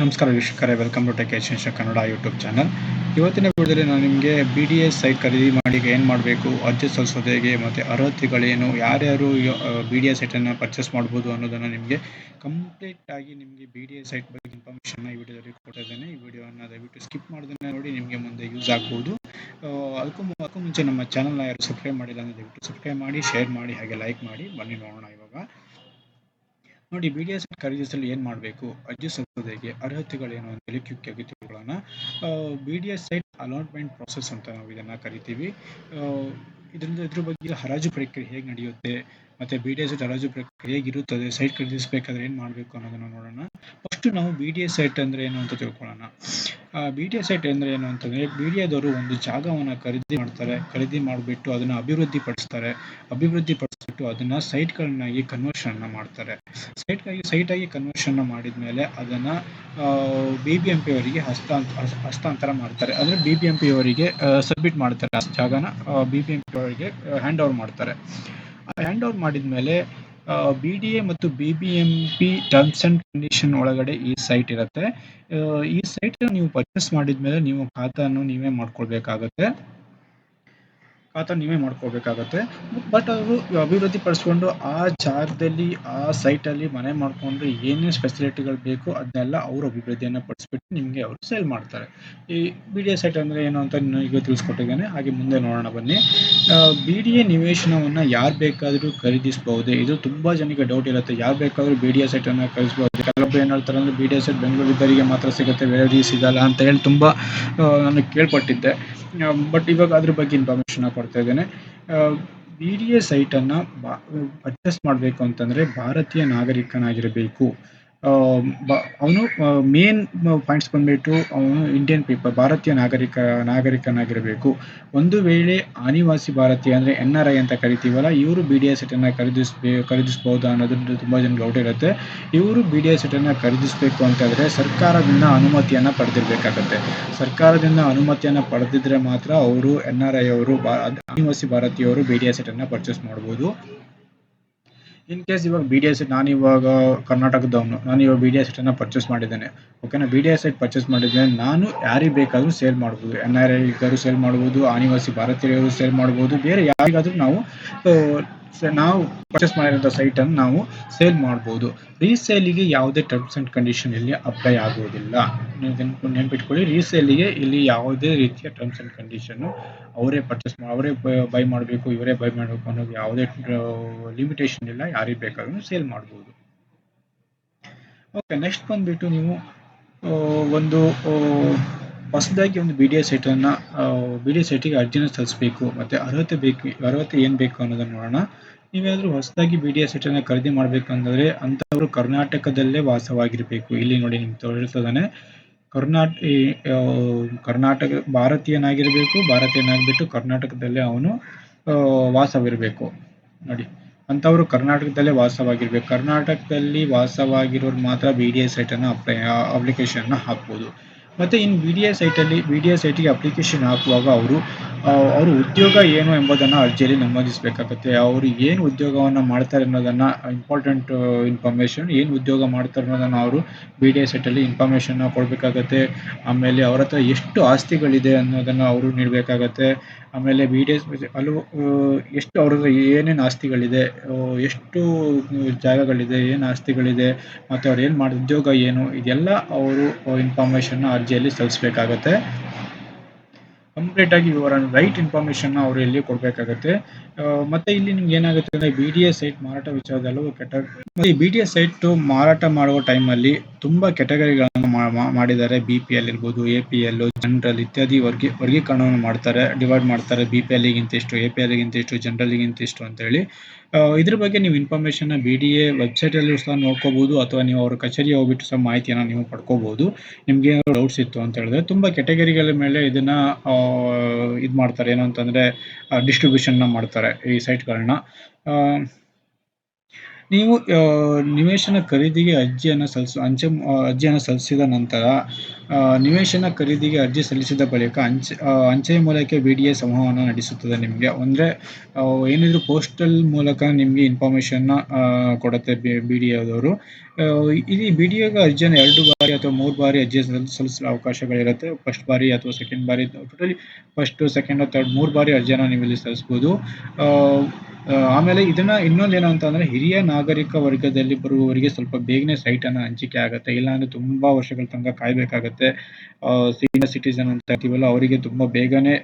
ನಮಸ್ಕಾರ ವೀಕ್ಷಕರೇ welcome to tech H Kannada YouTube channel ಇವತ್ತಿನ ವಿಡಿಯೋದಲ್ಲಿ ನಾನು ನಿಮಗೆ ಬಿ ಡಿ ಎಸ್ ಸೈಟ್ ಖರೀದಿ ಮಾಡಿ ಏನು ಮಾಡಬೇಕು, ಅರ್ಜಿ ಸಲ್ಲಿಸೋದು ಹೇಗೆ, ಮತ್ತು ಅರ್ಹತೆಗಳೇನು, ಯಾರ್ಯಾರು ಬಿ ಡಿ ಎಸ್ ಸೈಟನ್ನು ಪರ್ಚೇಸ್ ಮಾಡ್ಬೋದು ಅನ್ನೋದನ್ನು ನಿಮಗೆ ಕಂಪ್ಲೀಟ್ ಆಗಿ ನಿಮಗೆ ಬಿ ಡಿ ಎಸ್ ಸೈಟ್ ಬಗ್ಗೆ ಇನ್ಫಾರ್ಮೇಷನ್ನ ಈ ವಿಡಿಯೋದಲ್ಲಿ ಕೊಟ್ಟಿದ್ದೇನೆ ಈ ವಿಡಿಯೋವನ್ನು ದಯವಿಟ್ಟು ಸ್ಕಿಪ್ ಮಾಡೋದನ್ನು ನೋಡಿ ನಿಮಗೆ ಮುಂದೆ ಯೂಸ್ ಆಗ್ಬೋದು. ಅದಕ್ಕೂ ಅದಕ್ಕೂ ಮುಂಚೆ ನಮ್ಮ ಚಾನಲ್ನ ಯಾರು ಸಬ್ಸ್ಕ್ರೈಬ್ ಮಾಡಿಲ್ಲ ಅಂದರೆ ದಯವಿಟ್ಟು ಸಬ್ಸ್ಕ್ರೈಬ್ ಮಾಡಿ ಶೇರ್ ಮಾಡಿ, ಹಾಗೆ ಲೈಕ್ ಮಾಡಿ. ಬನ್ನಿ ನೋಡೋಣ ಇವಾಗ. ನೋಡಿ ಬಿ ಡಿ ಎಸ್ ಖರೀದಿಸಲು ಏನು ಮಾಡಬೇಕು? ಅರ್ಜಿ ಸಲ್ಲಿಸೋದಕ್ಕೆ ಅರ್ಹತೆಗಳೇನು ಅಂತ ಹೇಳಿ ಆಗಿ ತಿಳ್ಕೊಳ್ಳೋಣ. B D S site allotment process ಅಂತ ನಾವು ಇದನ್ನು ಕರಿತೀವಿ. ಇದರಿಂದ ಇದ್ರ ಬಗ್ಗೆ ಹರಾಜು ಪ್ರಕ್ರಿಯೆ ಹೇಗೆ ನಡೆಯುತ್ತೆ? ಮತ್ತೆ ಬಿ ಡಿ ಎಸ್ ಹರಾಜು ಪ್ರಕ್ರಿಯೆ ಹೇಗಿರುತ್ತದೆ? ಸೈಟ್ ಖರೀದಿಸಬೇಕಾದ್ರೆ ಏನು ಮಾಡಬೇಕು ಅನ್ನೋದನ್ನ ನೋಡೋಣ. ಫಸ್ಟ್ ನಾವು ಬಿ ಡಿ ಎಸ್ ಸೈಟ್ ಅಂದ್ರೆ ಏನು ಅಂತ ತಿಳ್ಕೊಳ್ಳೋಣ. ಬಿ ಟಿ ಎಸ್ ಸೈಟ್ ಅಂದ್ರೆ ಏನು ಅಂತಂದ್ರೆ ಎದವರು ಒಂದು ಜಾಗವನ್ನು ಖರೀದಿ ಮಾಡ್ತಾರೆ, ಖರೀದಿ ಮಾಡಿಬಿಟ್ಟು ಅದನ್ನ ಅಭಿವೃದ್ಧಿ ಪಡಿಸ್ತಾರೆ ಅಭಿವೃದ್ಧಿ ಪಡಿಸ್ಬಿಟ್ಟು ಅದನ್ನ ಸೈಟ್ಗಳನ್ನಾಗಿ ಕನ್ವರ್ಷನ್ ಮಾಡ್ತಾರೆ. ಸೈಟ್ಗಾಗಿ ಸೈಟ್ ಆಗಿ ಕನ್ವರ್ಷನ್ ಮಾಡಿದ್ಮೇಲೆ ಅದನ್ನ ಬಿ ಬಿ ಎಂ ಪಿ ಅವರಿಗೆ ಹಸ್ತಾಂತರ ಹಸ್ತಾಂತರ ಮಾಡ್ತಾರೆ. ಅಂದ್ರೆ ಬಿ ಬಿ ಎಂ ಪಿ ಅವರಿಗೆ ಸಬ್ಮಿಟ್ ಮಾಡ್ತಾರೆ ಆ ಜಾಗನ ಬಿ ಬಿ ಎಂ ಪಿ ಅವರಿಗೆ ಹ್ಯಾಂಡ್ ಓವರ್ ಮಾಡ್ತಾರೆ. ಹ್ಯಾಂಡ್ ಓವರ್ ಮಾಡಿದ್ಮೇಲೆ ಬಿ ಡಿ ಮತ್ತು B B M P terms and condition ಒಳಗಡೆ ಈ ಸೈಟ್ ಇರುತ್ತೆ. ಈ ಸೈಟ್ ನೀವು ಪರ್ಚೇಸ್ ಮಾಡಿದ್ಮೇಲೆ ನೀವು ಖಾತಾನು ನೀವೇ ಮಾಡ್ಕೊಳ್ಬೇಕಾಗತ್ತೆ. ಖಾತಾ ನೀವೇ ಮಾಡ್ಕೋಬೇಕಾಗತ್ತೆ. ಬಟ್ ಅವರು ಅಭಿವೃದ್ಧಿ ಪಡಿಸ್ಕೊಂಡು ಆ ಜಾಗದಲ್ಲಿ, ಆ ಸೈಟಲ್ಲಿ ಮನೆ ಮಾಡ್ಕೊಂಡು ಏನೇನು ಫೆಸಿಲಿಟಿಗಳು ಬೇಕು ಅದನ್ನೆಲ್ಲ ಅವರು ಅಭಿವೃದ್ಧಿಯನ್ನು ಪಡಿಸ್ಬಿಟ್ಟು ನಿಮಗೆ ಅವರು ಸೇಲ್ ಮಾಡ್ತಾರೆ. ಈ ಬಿ ಡಿ ಎ ಸೈಟ್ ಅಂದರೆ ಏನು ಅಂತ ಈಗ ತಿಳಿಸ್ಕೊಟ್ಟಿದ್ದೇನೆ. ಹಾಗೆ ಮುಂದೆ ನೋಡೋಣ ಬನ್ನಿ. ಬಿ ಡಿ ಎ ನಿವೇಶನವನ್ನು ಯಾರು ಬೇಕಾದರೂ ಖರೀದಿಸಬಹುದು? ಇದು ತುಂಬ ಜನಕ್ಕೆ ಡೌಟ್ ಇರುತ್ತೆ. ಯಾರು ಬೇಕಾದರೂ ಬಿ ಡಿ ಎ ಸೈಟನ್ನು ಖರೀದಿಸಬಹುದು ಕೆಲವೊಬ್ಬರು ಏನು ಹೇಳ್ತಾರೆ ಅಂದರೆ ಬಿ ಡಿ ಎ ಸೈಟ್ ಬೆಂಗಳೂರಿದ್ದರಿಗೆ ಮಾತ್ರ ಸಿಗುತ್ತೆ ಬೇರೆಯವರಿಗೆ ಸಿಗಲ್ಲ ಅಂತ ಹೇಳಿ ತುಂಬ ನಾನು ಕೇಳ್ಪಟ್ಟಿದ್ದೆ. ಬಟ್ ಇವಾಗ ಅದ್ರ ಬಗ್ಗೆ ಇನ್ಫಾರ್ಮೇಶನ್ ಕೊಡ್ತಾ ಇದ್ದೇನೆ. ಬಿ ಡಿ ಎ ಸೈಟನ್ನು ಬಾ ಪರ್ಚೇಸ್ ಮಾಡಬೇಕು ಅಂತಂದರೆ ಭಾರತೀಯ ನಾಗರಿಕನಾಗಿರಬೇಕು. ಅವನು ಮೇನ್ ಪಾಯಿಂಟ್ಸ್ ಬಂದ್ಬಿಟ್ಟು ಅವನು ಇಂಡಿಯನ್ ಪೀಪಲ್ ಭಾರತೀಯ ನಾಗರಿಕ, ನಾಗರಿಕನಾಗಿರಬೇಕು. ಒಂದು ವೇಳೆ ಅನಿವಾಸಿ ಭಾರತೀಯ ಅಂದರೆ ಎನ್ ಆರ್ ಐ ಅಂತ ಕರಿತೀವಲ್ಲ, ಇವರು ಬಿ ಡಿ ಎಸ್ ಸೆಟನ್ನು ಖರೀದಿಸ್ಬೇ, ಖರೀದಿಸ್ಬೋದು ಅನ್ನೋದ್ರಿಂದ ತುಂಬ ಜನ ಡೌಟ್ ಇರುತ್ತೆ. ಇವರು ಬಿ ಡಿ ಎಸ್ ಸೆಟನ್ನು ಖರೀದಿಸಬೇಕು ಅಂತಂದರೆ ಸರ್ಕಾರದಿಂದ ಅನುಮತಿಯನ್ನು ಪಡೆದಿರಬೇಕಾಗತ್ತೆ. ಸರ್ಕಾರದಿಂದ ಅನುಮತಿಯನ್ನು ಪಡೆದಿದ್ರೆ ಮಾತ್ರ ಅವರು ಎನ್ ಆರ್ ಐ ಅವರು ಅನಿವಾಸಿ ಭಾರತೀಯವರು ಬಿ ಡಿ ಎಸ್ ಸೆಟನ್ನು ಪರ್ಚೇಸ್ ಮಾಡ್ಬೋದು. ಇನ್ ಕೇಸ್ ಇವಾಗ ಬಿ ಡಿ ಎಸ್ ನಾನು ಇವಾಗ ಕರ್ನಾಟಕದವನು ನಾನು ಇವಾಗ ಬಿ ಡಿ ಎಸ್ ಸೆಟನ್ನು ಪರ್ಚೇಸ್ ಮಾಡಿದ್ದೇನೆ. ಓಕೆನಾ B D S site purchase ಮಾಡಿದ್ದೇನೆ ನಾನು ಯಾರಿಗೆ ಬೇಕಾದರೂ ಸೇಲ್ ಮಾಡ್ಬೋದು. ಎನ್ ಆರ್ ಐಗಾದ್ರು ಸೇಲ್ ಮಾಡ್ಬೋದು, ಆನಿವಾಸಿ ಭಾರತೀಯರು ಸೇಲ್ ಮಾಡ್ಬೋದು, ಬೇರೆ ಯಾರಿಗಾದರೂ ನಾವು ನಾವು ಪರ್ಚೇಸ್ ಮಾಡಿರೋ ಸೈಟ್ ಅನ್ನು ನಾವು ಸೇಲ್ ಮಾಡ್ಬೋದು. ರೀಸೇಲಿಗೆ ಯಾವುದೇ ಟರ್ಮ್ಸ್ ಅಂಡ್ ಕಂಡೀಷನ್ ಇಲ್ಲಿ ಅಪ್ಲೈ ಆಗುವುದಿಲ್ಲ ನೆನ್ಪಿಟ್ಕೊಳ್ಳಿ. ರೀಸೇಲಿಗೆ ಇಲ್ಲಿ ಯಾವುದೇ ರೀತಿಯ ಟರ್ಮ್ಸ್ ಅಂಡ್ ಕಂಡೀಷನ್ ಅವರೇ ಪರ್ಚೇಸ್ ಅವರೇ ಬೈ ಮಾಡಬೇಕು, ಇವರೇ ಬೈ ಮಾಡಬೇಕು ಅನ್ನೋದು ಯಾವುದೇ ಲಿಮಿಟೇಷನ್ ಇಲ್ಲ. ಯಾರಿಗೆ ಬೇಕಾದ್ರೂ ಸೇಲ್ ಮಾಡಬಹುದು ಓಕೆ ನೆಕ್ಸ್ಟ್ ಬಂದ್ಬಿಟ್ಟು ನೀವು ಒಂದು ಹೊಸದಾಗಿ ಒಂದು ಬಿ ಡಿ ಎಸ್ ಸೈಟನ್ನು ಬಿ ಡಿ ಎಸ್ ಸೈಟಿಗೆ ಅರ್ಜಿನ ಸಲ್ಲಿಸಬೇಕು, ಮತ್ತು ಅರ್ಹತೆ ಬೇಕು, ಅರ್ಹತೆ ಏನು ಬೇಕು ಅನ್ನೋದನ್ನು ನೋಡೋಣ. ನೀವೇನಾದರೂ ಹೊಸದಾಗಿ ಬಿ ಡಿ ಎಸ್ ಸೈಟನ್ನು ಖರೀದಿ ಮಾಡಬೇಕಂದ್ರೆ ಅಂಥವರು ಕರ್ನಾಟಕದಲ್ಲೇ ವಾಸವಾಗಿರಬೇಕು. ಇಲ್ಲಿ ನೋಡಿ ನಿಮ್ಗೆ ತೋರಿಸ್ತದಾನೆ. ಕರ್ನಾಟ ಕರ್ನಾಟಕ, ಭಾರತೀಯನಾಗಿರಬೇಕು, ಭಾರತೀಯನಾಗಿಬಿಟ್ಟು ಕರ್ನಾಟಕದಲ್ಲೇ ಅವನು ವಾಸವಿರಬೇಕು. ನೋಡಿ ಅಂಥವರು ಕರ್ನಾಟಕದಲ್ಲೇ ವಾಸವಾಗಿರ್ಬೇಕು. ಕರ್ನಾಟಕದಲ್ಲಿ ವಾಸವಾಗಿರೋರು ಮಾತ್ರ ಬಿ ಡಿ ಎಸ್ ಸೈಟನ್ನು ಅಪ್ಲೈ ಅಪ್ಲಿಕೇಶನ್ನ ಹಾಕ್ಬೋದು. ಮತ್ತು ಇನ್ನು ವಿಡಿಯೋ ಡಿ ಎ ಸೈಟಲ್ಲಿ ಸೈಟ್ ಸೈಟಿಗೆ ಅಪ್ಲಿಕೇಶನ್ ಹಾಕುವಾಗ ಅವರು ಅವರು ಉದ್ಯೋಗ ಏನು ಎಂಬುದನ್ನು ಅರ್ಜಿಯಲ್ಲಿ ನಮೂದಿಸಬೇಕಾಗುತ್ತೆ. ಅವರು ಏನು ಉದ್ಯೋಗವನ್ನು ಮಾಡ್ತಾರೆ ಅನ್ನೋದನ್ನು ಇಂಪಾರ್ಟೆಂಟ್ ಇನ್ಫಾರ್ಮೇಷನ್ ಏನು ಉದ್ಯೋಗ ಮಾಡ್ತಾರೆ ಅನ್ನೋದನ್ನು ಅವರು ಬಿ ಡಿ ಎ ಸೆಟ್ಟಲ್ಲಿ ಇನ್ಫಾರ್ಮೇಷನ್ನ ಕೊಡಬೇಕಾಗತ್ತೆ. ಆಮೇಲೆ ಅವ್ರ ಹತ್ರ ಎಷ್ಟು ಆಸ್ತಿಗಳಿದೆ ಅನ್ನೋದನ್ನು ಅವರು ನೀಡಬೇಕಾಗತ್ತೆ. ಆಮೇಲೆ ಬಿ ಡಿ ಎಸ್ ಹಲವು ಎಷ್ಟು ಅವ್ರ ಏನೇನು ಆಸ್ತಿಗಳಿದೆ ಎಷ್ಟು ಜಾಗಗಳಿದೆ, ಏನು ಆಸ್ತಿಗಳಿದೆ, ಮತ್ತು ಅವ್ರು ಏನು ಮಾಡಿ, ಉದ್ಯೋಗ ಏನು, ಇದೆಲ್ಲ ಅವರು ಇನ್ಫಾರ್ಮೇಷನ್ನ ಅರ್ಜಿಯಲ್ಲಿ ಸಲ್ಲಿಸಬೇಕಾಗತ್ತೆ. ಕಂಪ್ಲೀಟಾಗಿ ಇವರ ರೈಟ್ ಇನ್ಫಾರ್ಮೇಷನ್ನ ಅವರು ಇಲ್ಲಿ ಕೊಡಬೇಕಾಗತ್ತೆ. ಮತ್ತೆ ಇಲ್ಲಿ ನಿಮ್ಗೆ ಏನಾಗುತ್ತೆ ಅಂದರೆ ಬಿ ಡಿ ಎಸ್ ಸೈಟ್ ಮಾರಾಟ ವಿಚಾರದಲ್ಲೂ ಕೆಟ ಈ ಬಿ ಟಿ ಎಸ್ ಸೈಟು ಮಾರಾಟ ಮಾಡುವ ಟೈಮಲ್ಲಿ ತುಂಬ ಕೆಟಗರಿಗಳನ್ನು ಮಾಡಿದ್ದಾರೆ. ಬಿ ಪಿ ಎಲ್ ಇರ್ಬೋದು ಎ ಪಿ ಎಲ್ ಜನರಲ್ ಇತ್ಯಾದಿ ವರ್ಗಿ, ವರ್ಗೀಕರಣವನ್ನು ಮಾಡ್ತಾರೆ ಡಿವೈಡ್ ಮಾಡ್ತಾರೆ. ಬಿ ಪಿ ಎಲ್ಗಿಂತ ಇಷ್ಟು ಎ ಪಿ ಜನರಲ್ಗಿಂತ ಇಷ್ಟು ಅಂತೇಳಿ ಇದ್ರ ಬಗ್ಗೆ ನೀವು ಇನ್ಫಾರ್ಮೇಶನ್ ಬಿ ಡಿ ಎ ವೆಬ್ಸೈಟಲ್ಲೂ ಸಹ ನೋಡ್ಕೋಬಹುದು ಅಥವಾ ನೀವು ಅವ್ರ ಕಚೇರಿ ಹೋಗ್ಬಿಟ್ಟು ಸಹ ಮಾಹಿತಿಯನ್ನು ನೀವು ಪಡ್ಕೋಬಹುದು ನಿಮ್ಗೆ ಏನಾದ್ರು ಡೌಟ್ಸ್ ಇತ್ತು ಅಂತ ಹೇಳಿದ್ರೆ ತುಂಬಾ ಕೆಟಗರಿಗಳ ಮೇಲೆ ಇದನ್ನ ಇದು ಮಾಡ್ತಾರೆ. ಏನು ಅಂತಂದರೆ ಡಿಸ್ಟ್ರಿಬ್ಯೂಷನ್ನ ಮಾಡ್ತಾರೆ ಈ ಸೈಟ್ಗಳನ್ನ ನೀವು ನಿವೇಶನ ಖರೀದಿಗೆ ಅರ್ಜಿಯನ್ನು ಸಲ್ಲಿಸು ಅಂಚೆ ಅರ್ಜಿಯನ್ನು ಸಲ್ಲಿಸಿದ ನಂತರ ನಿವೇಶನ ಖರೀದಿಗೆ ಅರ್ಜಿ ಸಲ್ಲಿಸಿದ ಬಳಿಕ ಅಂಚೆ ಅಂಚೆ ಮೂಲಕ ಬಿ ಡಿ ಎ ಸಂವಹನ ನಡೆಸುತ್ತದೆ ನಿಮಗೆ. ಅಂದರೆ ಏನಿದ್ರು ಪೋಸ್ಟಲ್ ಮೂಲಕ ನಿಮಗೆ ಇನ್ಫಾರ್ಮೇಷನ್ನ ಕೊಡುತ್ತೆ ಬಿ ಡಿ ಎದವರು ಇಲ್ಲಿ ಬಿ ಡಿ ಎಗೆ ಅರ್ಜಿಯನ್ನು ಎರಡು ಬಾರಿ ಅಥವಾ ಮೂರು ಬಾರಿ ಅರ್ಜಿ ಸಲ್- ಸಲ್ಲಿಸಲು ಅವಕಾಶಗಳಿರುತ್ತೆ. ಫಸ್ಟ್ ಬಾರಿ ಅಥವಾ ಸೆಕೆಂಡ್ ಬಾರಿ, ಟೋಟಲಿ ಫಸ್ಟು, ಸೆಕೆಂಡ್, ಥರ್ಡ್, ಮೂರು ಬಾರಿ ಅರ್ಜಿಯನ್ನು ನೀವು ಇಲ್ಲಿ ಸಲ್ಲಿಸ್ಬೋದು ಆಮೇಲೆ ಇದನ್ನ ಇನ್ನೊಂದು ಏನು ಅಂತ ಅಂದ್ರೆ ಹಿರಿಯ ನಾಗರಿಕ ವರ್ಗದಲ್ಲಿ ಬರುವವರಿಗೆ ಸ್ವಲ್ಪ ಬೇಗನೆ ಸೈಟ್ ಅನ್ನ ಹಂಚಿಕೆ ಆಗುತ್ತೆ. ಇಲ್ಲಾಂದ್ರೆ ತುಂಬಾ ವರ್ಷಗಳ ತನಕ ಕಾಯ್ಬೇಕಾಗತ್ತೆ. ಸೀನಿಯರ್ ಸಿಟಿಸನ್ ಅಂತ ಇರ್ತೀವಲ್ಲ ಅವರಿಗೆ ತುಂಬಾ ಬೇಗನೆ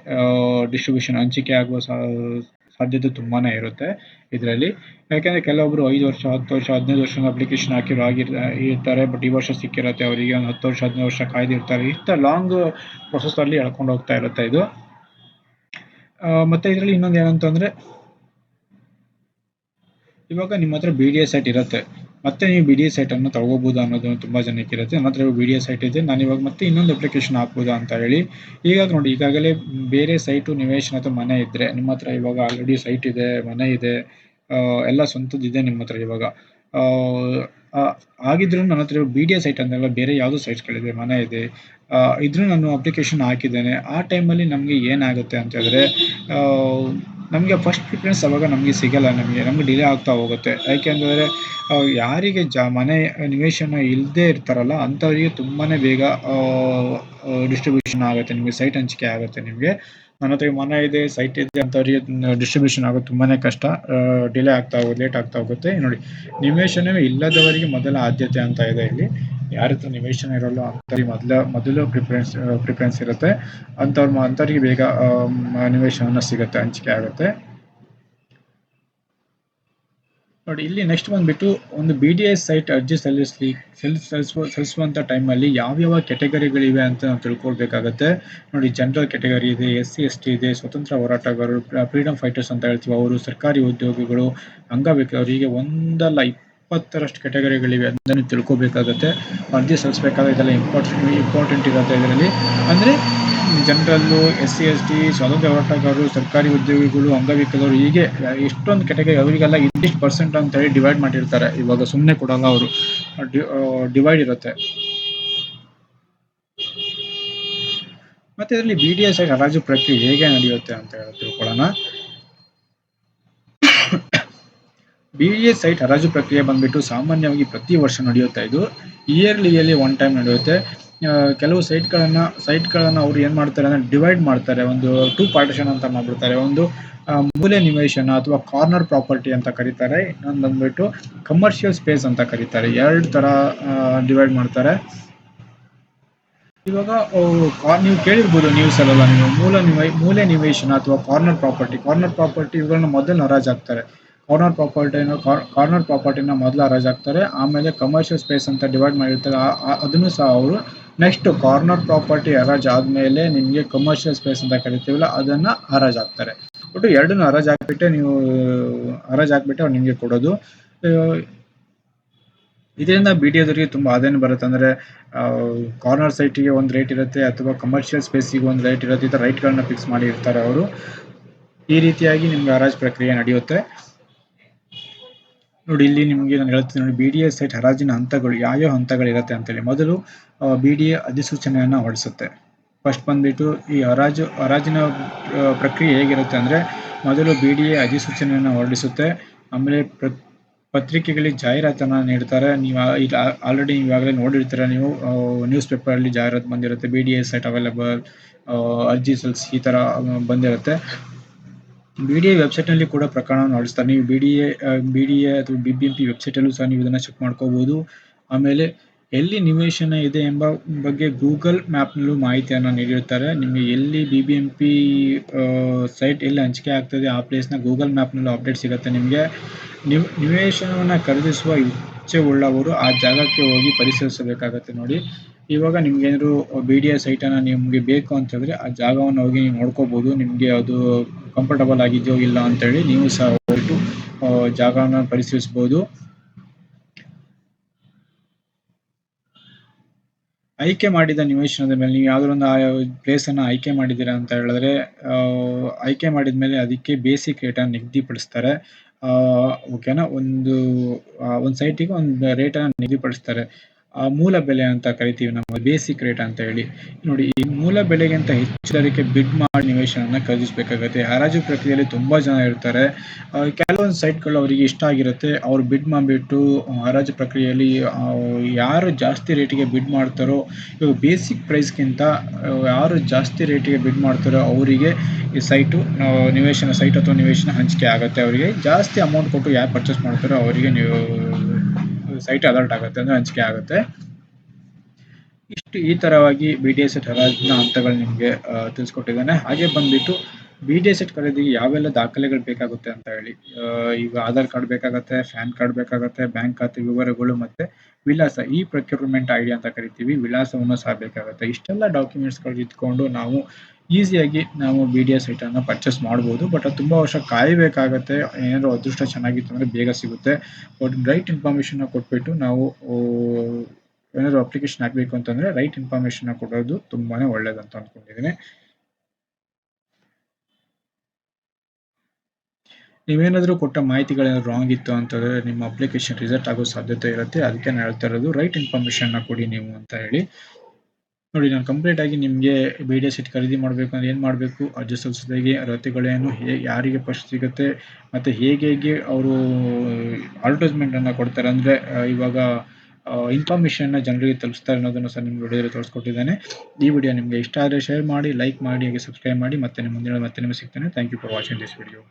ಡಿಸ್ಟ್ರಿಬ್ಯೂಷನ್ ಹಂಚಿಕೆ ಆಗುವ ಸಾಧ್ಯತೆ ತುಂಬಾನೇ ಇರುತ್ತೆ ಇದರಲ್ಲಿ. ಯಾಕಂದ್ರೆ ಕೆಲವೊಬ್ರು ಐದು ವರ್ಷ, ಹತ್ತು ವರ್ಷ, ಹದಿನೈದು ವರ್ಷ ಅಪ್ಲಿಕೇಶನ್ ಹಾಕಿರೋ ಆಗಿರ್ ಇರ್ತಾರೆ. ಬಟ್ ಈ ವರ್ಷ ಸಿಕ್ಕಿರುತ್ತೆ, ಅವರಿಗೆ ಒಂದು ಹತ್ತು ವರ್ಷ, ಹದಿನೈದು ವರ್ಷ ಕಾಯ್ದಿರ್ತಾರೆ. ಇಷ್ಟ ಲಾಂಗ್ ಪ್ರೊಸೆಸ್ ಅಲ್ಲಿ ಎಳ್ಕೊಂಡು ಹೋಗ್ತಾ ಇರುತ್ತೆ ಇದು. ಮತ್ತೆ ಇದರಲ್ಲಿ ಇನ್ನೊಂದು ಏನಂತಂದ್ರೆ ಇವಾಗ ನಿಮ್ಮ ಹತ್ರ ಬಿ ಡಿ ಎ ಸೈಟ್ ಇರುತ್ತೆ. ಮತ್ತೆ ನೀವು ಬಿ ಡಿ ಎ ಸೈಟ್ ಅನ್ನು ತಗೋಬಹುದು ಅನ್ನೋದು ತುಂಬಾ ಜನಕ್ಕೆ ಇರುತ್ತೆ. ನನ್ನ ಹತ್ರ ಬಿ ಡಿ ಎ ಸೈಟ್ ಇದೆ. ನಾನು ಇವಾಗ ಮತ್ತೆ ಇನ್ನೊಂದು ಅಪ್ಲಿಕೇಶನ್ ಹಾಕ್ಬೋದಾ ಅಂತ ಹೇಳಿ. ಈಗ ನೋಡಿ, ಈಗಾಗಲೇ ಬೇರೆ ಸೈಟು ನಿವೇಶನ ಅಥವಾ ಮನೆ ಇದ್ರೆ, ನಿಮ್ಮ ಹತ್ರ ಇವಾಗ ಆಲ್ರೆಡಿ ಸೈಟ್ ಇದೆ, ಮನೆ ಇದೆ ಎಲ್ಲ ಸ್ವಂತದ್ದಿದೆ ನಿಮ್ಮ ಹತ್ರ ಇವಾಗ. ಆಗಿದ್ರೂ ನನ್ನ ಹತ್ರ ಬಿ ಡಿ ಎ ಸೈಟ್ ಅಂದಲ್ಲ ಬೇರೆ ಯಾವುದೋ ಸೈಟ್ಸ್ಗಳಿದೆ ಮನೆ ಇದೆ. ಇದ್ರೂ ನಾನು ಅಪ್ಲಿಕೇಶನ್ ಹಾಕಿದ್ದೇನೆ. ಆ ಟೈಮಲ್ಲಿ ನಮಗೆ ಏನಾಗುತ್ತೆ ಅಂತ ಹೇಳಿದ್ರೆ ನಮಗೆ ಫಸ್ಟ್ ಪ್ರಿಫರೆನ್ಸ್ ಅವಾಗ ನಮಗೆ ಸಿಗಲ್ಲ ನಮಗೆ ನಮಗೆ ಡಿಲೇ ಆಗ್ತಾ ಹೋಗುತ್ತೆ. ಯಾಕೆಂದರೆ ಯಾರಿಗೆ ಜ, ಮನೆ ನಿವೇಶನ ಇಲ್ಲದೆ ಇರ್ತಾರಲ್ಲ ಅಂಥವರಿಗೆ ತುಂಬಾ ಬೇಗ ಡಿಸ್ಟ್ರಿಬ್ಯೂಷನ್ ಆಗುತ್ತೆ, ನಿಮಗೆ ಸೈಟ್ ಹಂಚಿಕೆ ಆಗುತ್ತೆ ನಿಮಗೆ. ನನ್ನ ಹತ್ರ ಮನೆ ಇದೆ ಸೈಟ್ ಇದೆ ಅಂಥವ್ರಿಗೆ ಡಿಸ್ಟ್ರಿಬ್ಯೂಷನ್ ಆಗೋದು ತುಂಬಾ ಕಷ್ಟ. ಡಿಲೇ ಆಗ್ತಾ ಹೋಗುತ್ತೆ ಲೇಟ್ ಆಗ್ತಾ ಹೋಗುತ್ತೆ. ನೋಡಿ, ನಿವೇಶನವೇ ಇಲ್ಲದವರಿಗೆ ಮೊದಲ ಆದ್ಯತೆ ಅಂತ ಇದೆ ಇಲ್ಲಿ. ಯಾರ ಹತ್ರ ನಿವೇಶನ ಇರಲ್ಲ ಅಂಥವ್ರಿಗೆ ಮೊದಲ, ಮೊದಲು ಪ್ರಿಫರೆನ್ಸ್ ಪ್ರಿಫರೆನ್ಸ್ ಇರುತ್ತೆ. ಅಂಥವ್ರು ಅಂಥವ್ರಿಗೆ ಬೇಗ ನಿವೇಶನ ಸಿಗುತ್ತೆ, ಹಂಚಿಕೆ ಆಗುತ್ತೆ. ನೋಡಿ, ಇಲ್ಲಿ ನೆಕ್ಸ್ಟ್ ಬಂದ್ಬಿಟ್ಟು ಒಂದು ಬಿ ಡಿ ಎಸ್ ಸೈಟ್ ಅರ್ಜಿ ಸಲ್ಲಿಸಲಿ, ಸಲ್ಲಿಸ, ಸಲ್ಲಿಸುವ ಸಲ್ಲಿಸುವಂಥ ಟೈಮಲ್ಲಿ ಯಾವ್ಯಾವ ಕೆಟಗರಿಗಳಿವೆ ಅಂತ ನಾವು ತಿಳ್ಕೊಳ್ಬೇಕಾಗತ್ತೆ. ನೋಡಿ ಜನರಲ್ ಕೆಟಗರಿ ಇದೆ, ಎಸ್ ಸಿ, ಎಸ್ ಟಿ ಇದೆ, ಸ್ವತಂತ್ರ ಹೋರಾಟಗಾರರು ಫ್ರೀಡಮ್ ಫೈಟರ್ಸ್ ಅಂತ ಹೇಳ್ತೀವಿ. ಅವರು ಸರ್ಕಾರಿ ಉದ್ಯೋಗಿಗಳು, ಅಂಗವಿಕಲರು, ಹೀಗೆ ಒಂದಲ್ಲ ಇಪ್ಪತ್ತರಷ್ಟು ಕೆಟಗರಿಗಳಿವೆ ಅದನ್ನು ತಿಳ್ಕೊಬೇಕಾಗತ್ತೆ. ಅರ್ಜಿ ಸಲ್ಲಿಸಬೇಕಾದ್ರೆ ಇದೆಲ್ಲ ಇಂಪಾರ್ಟೆಂಟ್ ಇಂಪಾರ್ಟೆಂಟ್ ಇರುತ್ತೆ ಇದರಲ್ಲಿ. ಅಂದರೆ ಜನರಲ್ಲು ಎಸ್ ಸಿ ಎಸ್ ಟಿ ಸ್ವಾತಂತ್ರ್ಯ ಹೋರಾಟಗಾರರು, ಸರ್ಕಾರಿ ಉದ್ಯೋಗಿಗಳು, ಅಂಗವಿಕಲರು ಹೀಗೆ ಎಷ್ಟೊಂದು ಕೆಟಗರಿ ಅವರಿಗೆಲ್ಲ ಇಂಟಿಷ್ಟ್ ಪರ್ಸೆಂಟ್ ಅಂತ ಹೇಳಿ ಡಿವೈಡ್ ಮಾಡಿರ್ತಾರೆ. ಇವಾಗ ಸುಮ್ಮನೆ ಕೊಡಲ್ಲ ಅವರು. ಡಿವೈಡ್ ಇರುತ್ತೆ. ಮತ್ತೆ ಇದರಲ್ಲಿ ಬಿ ಡಿ ಎಸ್ ಹರಾಜು ಪ್ರಕ್ರಿಯೆ ಹೇಗೆ ನಡೆಯುತ್ತೆ ಅಂತ ಹೇಳಿ ತಿಳ್ಕೊಳ್ಳೋಣ. ಬಿ ಇ ಸೈಟ್ ಹರಾಜು ಪ್ರಕ್ರಿಯೆ ಬಂದ್ಬಿಟ್ಟು ಸಾಮಾನ್ಯವಾಗಿ ಪ್ರತಿ ವರ್ಷ ನಡೆಯುತ್ತೆ ಇದು. ಇಯರ್ಲಿಯಲ್ಲಿ ಒನ್ ಟೈಮ್ ನಡೆಯುತ್ತೆ. ಕೆಲವು ಸೈಟ್ಗಳನ್ನ ಸೈಟ್ಗಳನ್ನ ಅವ್ರು ಏನ್ ಮಾಡ್ತಾರೆ ಅಂದ್ರೆ ಡಿವೈಡ್ ಮಾಡ್ತಾರೆ. ಒಂದು ಟೂ ಪಾರ್ಟಿಷನ್ ಅಂತ ಮಾಡ್ಬಿಡ್ತಾರೆ. ಒಂದು ಮೂಲೆ ನಿವೇಶನ ಅಥವಾ ಕಾರ್ನರ್ ಪ್ರಾಪರ್ಟಿ ಅಂತ ಕರೀತಾರೆ. ಇನ್ನೊಂದು ಬಂದ್ಬಿಟ್ಟು ಕಮರ್ಷಿಯಲ್ ಸ್ಪೇಸ್ ಅಂತ ಕರೀತಾರೆ. ಎರಡು ತರ ಡಿವೈಡ್ ಮಾಡ್ತಾರೆ. ಇವಾಗ ನೀವು ಕೇಳಿರ್ಬೋದು ನ್ಯೂಸ್ ಅಲ್ಲೆಲ್ಲ. ನೀವು ಮೂಲ ನಿವೇ, ಮೂಲೆ ನಿವೇಶನ ಅಥವಾ ಕಾರ್ನರ್ ಪ್ರಾಪರ್ಟಿ ಕಾರ್ನರ್ ಪ್ರಾಪರ್ಟಿ ಇವುಗಳನ್ನ ಮೊದಲು ಹರಾಜು ಹಾಕ್ತಾರೆ ಕಾರ್ನರ್ ಪ್ರಾಪರ್ಟಿನ ಕಾರ್ನರ್ ಪ್ರಾಪರ್ಟಿನ ಮೊದಲು ಹರಾಜು ಹಾಕ್ತಾರೆ ಆಮೇಲೆ ಕಮರ್ಷಿಯಲ್ ಸ್ಪೇಸ್ ಅಂತ ಡಿವೈಡ್ ಮಾಡಿರ್ತಾರೆ. ಅದನ್ನು ಸಹ ಅವರು ನೆಕ್ಸ್ಟ್ ಕಾರ್ನರ್ ಪ್ರಾಪರ್ಟಿ ಹರಾಜ್ ಆದಮೇಲೆ ನಿಮಗೆ ಕಮರ್ಷಿಯಲ್ ಸ್ಪೇಸ್ ಅಂತ ಕರಿತೀವಲ್ಲ, ಅದನ್ನ ಹರಾಜ್ ಹಾಕ್ತಾರೆ ಒಟ್ಟು ಎರಡನ್ನೂ ಹರಾಜ್ ಹಾಕ್ಬಿಟ್ಟೆ ನೀವು, ಹರಾಜ್ ಹಾಕ್ಬಿಟ್ಟೆ ಅವ್ರು ನಿಮಗೆ ಕೊಡೋದು. ಇದರಿಂದ ಬಿ ಡಿ ಎದವರಿಗೆ ತುಂಬ ಆದಾಯ ಬರುತ್ತೆ. ಅಂದರೆ ಕಾರ್ನರ್ ಸೈಟಿಗೆ ಒಂದು ರೇಟ್ ಇರುತ್ತೆ, ಅಥವಾ ಕಮರ್ಷಿಯಲ್ ಸ್ಪೇಸಿಗೆ ಒಂದು ರೇಟ್ ಇರುತ್ತೆ, ಈ ಥರ ರೈಟ್ಗಳನ್ನ ಫಿಕ್ಸ್ ಮಾಡಿರ್ತಾರೆ ಅವರು. ಈ ರೀತಿಯಾಗಿ ನಿಮ್ಗೆ ಹರಾಜ್ ಪ್ರಕ್ರಿಯೆ ನಡೆಯುತ್ತೆ. ನೋಡಿ, ಇಲ್ಲಿ ನಿಮಗೆ ನಾನು ಹೇಳ್ತೀನಿ ನೋಡಿ ಬಿ ಡಿ ಎ ಸೈಟ್ ಹರಾಜಿನ ಹಂತಗಳು ಯಾವ್ಯಾವ ಹಂತಗಳಿರುತ್ತೆ ಅಂತೇಳಿ. ಮೊದಲು ಬಿ ಡಿ ಎ ಅಧಿಸೂಚನೆಯನ್ನು ಹೊರಡಿಸುತ್ತೆ. ಫಸ್ಟ್ ಬಂದ್ಬಿಟ್ಟು ಈ ಹರಾಜು, ಹರಾಜಿನ ಪ್ರಕ್ರಿಯೆ ಹೇಗಿರುತ್ತೆ ಅಂದರೆ, ಮೊದಲು ಬಿ ಡಿ ಎ ಅಧಿಸೂಚನೆಯನ್ನು ಹೊರಡಿಸುತ್ತೆ. ಆಮೇಲೆ ಪ್ರ ಪತ್ರಿಕೆಗಳಿಗೆ ಜಾಹೀರಾತನ್ನು ನೀಡ್ತಾರೆ. ನೀವು ಇಲ್ಲಿ ಆಲ್ರೆಡಿ ಈಗಾಗಲೇ ನೋಡಿರ್ತೀರ, ನೀವು ನ್ಯೂಸ್ ಪೇಪರಲ್ಲಿ ಜಾಹೀರಾತು ಬಂದಿರುತ್ತೆ B D A site available ಅರ್ಜಿ ಸಲ್ಲಿಸಿ ಈ ಥರ ಬಂದಿರುತ್ತೆ. ಬಿ ಡಿ ಎ ವೆಬ್ಸೈಟ್ನಲ್ಲಿ ಕೂಡ ಪ್ರಕರಣವನ್ನು ನಡೆಸ್ತಾರೆ ನೀವು B D A B D A ಅಥವಾ ಬಿ ಬಿ ಎಂ ವೆಬ್ಸೈಟಲ್ಲೂ ಸಹ ನೀವು ಇದನ್ನು ಚೆಕ್ ಮಾಡ್ಕೋಬೋದು. ಆಮೇಲೆ ಎಲ್ಲಿ ನಿವೇಶನ ಇದೆ ಎಂಬ ಬಗ್ಗೆ ಗೂಗಲ್ ಮ್ಯಾಪ್ನಲ್ಲೂ ಮಾಹಿತಿಯನ್ನು ನೀಡಿರ್ತಾರೆ. ನಿಮಗೆ ಎಲ್ಲಿ B B M P site ಎಲ್ಲಿ ಹಂಚಿಕೆ ಆಗ್ತದೆ ಆ ಪ್ಲೇಸ್ನ ಗೂಗಲ್ ಮ್ಯಾಪ್ನಲ್ಲೂ ಅಪ್ಡೇಟ್ ಸಿಗುತ್ತೆ ನಿಮಗೆ. ನಿವ್, ನಿವೇಶನವನ್ನು ಖರೀದಿಸುವ ಇಚ್ಛೆ ಉಳ್ಳವರು ಆ ಜಾಗಕ್ಕೆ ಹೋಗಿ ಪರಿಶೀಲಿಸಬೇಕಾಗತ್ತೆ ನೋಡಿ. ಇವಾಗ ನಿಮ್ಗೆ ಏನಾದ್ರು ಬಿ ಡಿ ಎಸ್ ಸೈಟನ್ನು ನಿಮಗೆ ಬೇಕು ಅಂತ ಹೇಳಿದ್ರೆ ಆ ಜಾಗವನ್ನು ಹೋಗಿ ನೀವು ನೋಡ್ಕೋಬಹುದು ನಿಮಗೆ ಅದು ಕಂಫರ್ಟಬಲ್ ಆಗಿದೆಯೋ ಇಲ್ಲ ಅಂತ ಹೇಳಿ ನೀವು ಸಹ ಹೋಗ್ಬಿಟ್ಟು ಜಾಗವನ್ನು ಪರಿಶೀಲಿಸಬಹುದು ಆಯ್ಕೆ ಮಾಡಿದ ನಿವೇಶನದ ಮೇಲೆ ನೀವು ಯಾವ್ದಾದ್ರು ಒಂದು ಪ್ಲೇಸ್ ಅನ್ನ ಆಯ್ಕೆ ಮಾಡಿದ್ದೀರಾ ಅಂತ ಹೇಳಿದ್ರೆ ಆಯ್ಕೆ ಮಾಡಿದ ಮೇಲೆ ಅದಕ್ಕೆ ಬೇಸಿಕ್ ರೇಟ್ ಅನ್ನ ನಿಗದಿಪಡಿಸ್ತಾರೆ. ಓಕೆನಾ ಒಂದು ಒಂದು ಸೈಟಿಗೆ ಒಂದು ರೇಟನ್ನು ನಿಗದಿಪಡಿಸ್ತಾರೆ. ಆ, ಮೂಲ ಬೆಲೆ ಅಂತ ಕರಿತೀವಿ ನಮ್ಮ ಬೇಸಿಕ್ ರೇಟ್ ಅಂತ ಹೇಳಿ. ನೋಡಿ, ಈ ಮೂಲ ಬೆಲೆಗಿಂತ ಹೆಚ್ಚು ಬಿಡ್ ಮಾಡಿ ನಿವೇಶನ ಖರೀದಿಸಬೇಕಾಗುತ್ತೆ. ಹರಾಜು ಪ್ರಕ್ರಿಯೆಯಲ್ಲಿ ತುಂಬಾ ಜನ ಇರ್ತಾರೆ. ಕೆಲವೊಂದು ಸೈಟ್ಗಳು ಅವರಿಗೆ ಇಷ್ಟ ಆಗಿರುತ್ತೆ. ಅವ್ರು ಬಿಡ್ ಮಾಡಿಬಿಟ್ಟು ಹರಾಜು ಪ್ರಕ್ರಿಯೆಯಲ್ಲಿ ಯಾರು ಜಾಸ್ತಿ ರೇಟಿಗೆ ಬಿಡ್ ಮಾಡ್ತಾರೋ, ಇವಾಗ ಬೇಸಿಕ್ ಪ್ರೈಸ್ಗಿಂತ ಯಾರು ಜಾಸ್ತಿ ರೇಟಿಗೆ ಬಿಡ್ ಮಾಡ್ತಾರೋ ಅವರಿಗೆ ಈ ಸೈಟು ನಿವೇಶನ ಸೈಟ್ ಅಥವಾ ನಿವೇಶನ ಹಂಚಿಕೆ ಆಗುತ್ತೆ. ಅವರಿಗೆ ಜಾಸ್ತಿ ಅಮೌಂಟ್ ಕೊಟ್ಟು ಯಾರು ಪರ್ಚೇಸ್ ಮಾಡ್ತಾರೋ ಅವರಿಗೆ ನೀವು ಸೈಟ್ ಅಲರ್ಟ್ ಆಗುತ್ತೆ ಅಂದ್ರೆ ಹಂಚಿಕೆ ಆಗುತ್ತೆ. ಇಷ್ಟು ಈ ತರವಾಗಿ ಬಿ ಡಿ ಎಸ್ ಎಟ್ ಹರಾಜಿನ ಹಂತಗಳು ನಿಮಗೆ ತಿಳಿಸ್ಕೊಟ್ಟಿದ್ದಾನೆ. ಹಾಗೆ ಬಂದ್ಬಿಟ್ಟು ಬಿ ಡಿ ಎಸ್ ಎಟ್ ಖರೀದಿಗೆ ಯಾವೆಲ್ಲ ದಾಖಲೆಗಳು ಬೇಕಾಗುತ್ತೆ ಅಂತ ಹೇಳಿ ಈಗ ಆಧಾರ್ ಕಾರ್ಡ್ ಬೇಕಾಗುತ್ತೆ ಫ್ಯಾನ್ ಕಾರ್ಡ್ ಬೇಕಾಗುತ್ತೆ, ಬ್ಯಾಂಕ್ ಖಾತೆ ವಿವರಗಳು ಮತ್ತೆ ವಿಳಾಸ. ಈ ಪ್ರೊಕ್ಯೂರ್ಮೆಂಟ್ ಐಡಿ ಅಂತ ಕರಿತೀವಿ. ವಿಳಾಸವನ್ನು ಸಹ ಬೇಕಾಗುತ್ತೆ. ಇಷ್ಟೆಲ್ಲ ಡಾಕ್ಯುಮೆಂಟ್ಸ್ಗಳು ಇಟ್ಕೊಂಡು ನಾವು ಈಸಿಯಾಗಿ ನಾವು ಬಿ ಡಿ ಎಸ್ ಸೈಟನ್ನು ಪರ್ಚೇಸ್ ಮಾಡ್ಬೋದು ಬಟ್ ಅದು ತುಂಬ ವರ್ಷ ಕಾಯಬೇಕಾಗತ್ತೆ. ಏನಾದರೂ ಅದೃಷ್ಟ ಚೆನ್ನಾಗಿತ್ತು ಅಂದರೆ ಬೇಗ ಸಿಗುತ್ತೆ. ಬಟ್ ರೈಟ್ ಇನ್ಫಾರ್ಮೇಷನ್ನ ಕೊಟ್ಬಿಟ್ಟು ನಾವು ಏನಾದರೂ ಅಪ್ಲಿಕೇಶನ್ ಹಾಕಬೇಕು ಅಂತಂದರೆ ರೈಟ್ ಇನ್ಫಾರ್ಮೇಷನ್ನ ಕೊಡೋದು ತುಂಬಾ ಒಳ್ಳೇದಂತ ಅಂದ್ಕೊಂಡಿದ್ದೀನಿ ನೀವೇನಾದರೂ ಕೊಟ್ಟ ಮಾಹಿತಿಗಳೇನಾದ್ರು ರಾಂಗ್ ಇತ್ತು ಅಂತಂದರೆ ನಿಮ್ಮ ಅಪ್ಲಿಕೇಶನ್ ರಿಸಲ್ಟ್ ಆಗೋ ಸಾಧ್ಯತೆ ಇರುತ್ತೆ. ಅದಕ್ಕೆ ನಾನು ಹೇಳ್ತಾ ಇರೋದು ರೈಟ್ ಇನ್ಫಾರ್ಮೇಷನ್ನ ಕೊಡಿ ನೀವು ಅಂತ ಹೇಳಿ. ನೋಡಿ, ನಾನು ಕಂಪ್ಲೀಟ್ ಆಗಿ ನಿಮಗೆ ಬಿ ಡಿ ಎಸ್ ಸೀಟ್ ಖರೀದಿ ಮಾಡಬೇಕು ಅಂದ್ರೆ ಏನು ಮಾಡಬೇಕು? ಅರ್ಜಿ ಸಲ್ಲಿಸೋದಾಗಿ ಅರ್ಹತೆಗಳೇನು ಹೇ, ಯಾರಿಗೆ ಫಸ್ಟ್ ಸಿಗುತ್ತೆ? ಮತ್ತು ಹೇಗೆ ಹೇಗೆ ಅವರು ಅಡ್ವರ್ಟೈಸ್ಮೆಂಟನ್ನು ಕೊಡ್ತಾರೆ? ಅಂದರೆ ಇವಾಗ ಇನ್ಫಾರ್ಮೇಷನ್ನ ಜನರಿಗೆ ತಲುಪಿಸ್ತಾರೆ ಅನ್ನೋದನ್ನು ಸಹ ನಿಮ್ಗೆ ವಿಡಿಯೋದಲ್ಲಿ ತೋರಿಸ್ಕೊಟ್ಟಿದ್ದೇನೆ. ಈ ವಿಡಿಯೋ ನಿಮಗೆ ಇಷ್ಟ ಆದರೆ ಶೇರ್ ಮಾಡಿ ಲೈಕ್ ಮಾಡಿ, ಹಾಗೆ ಸಬ್ಸ್ಕ್ರೈಬ್ ಮಾಡಿ. ಮತ್ತೆ ನಿಮ್ಮ ಮುಂದಿನ ಮತ್ತೆ ನಿಮಗೆ ಸಿಗ್ತಾನೆ. Thank you for watching this video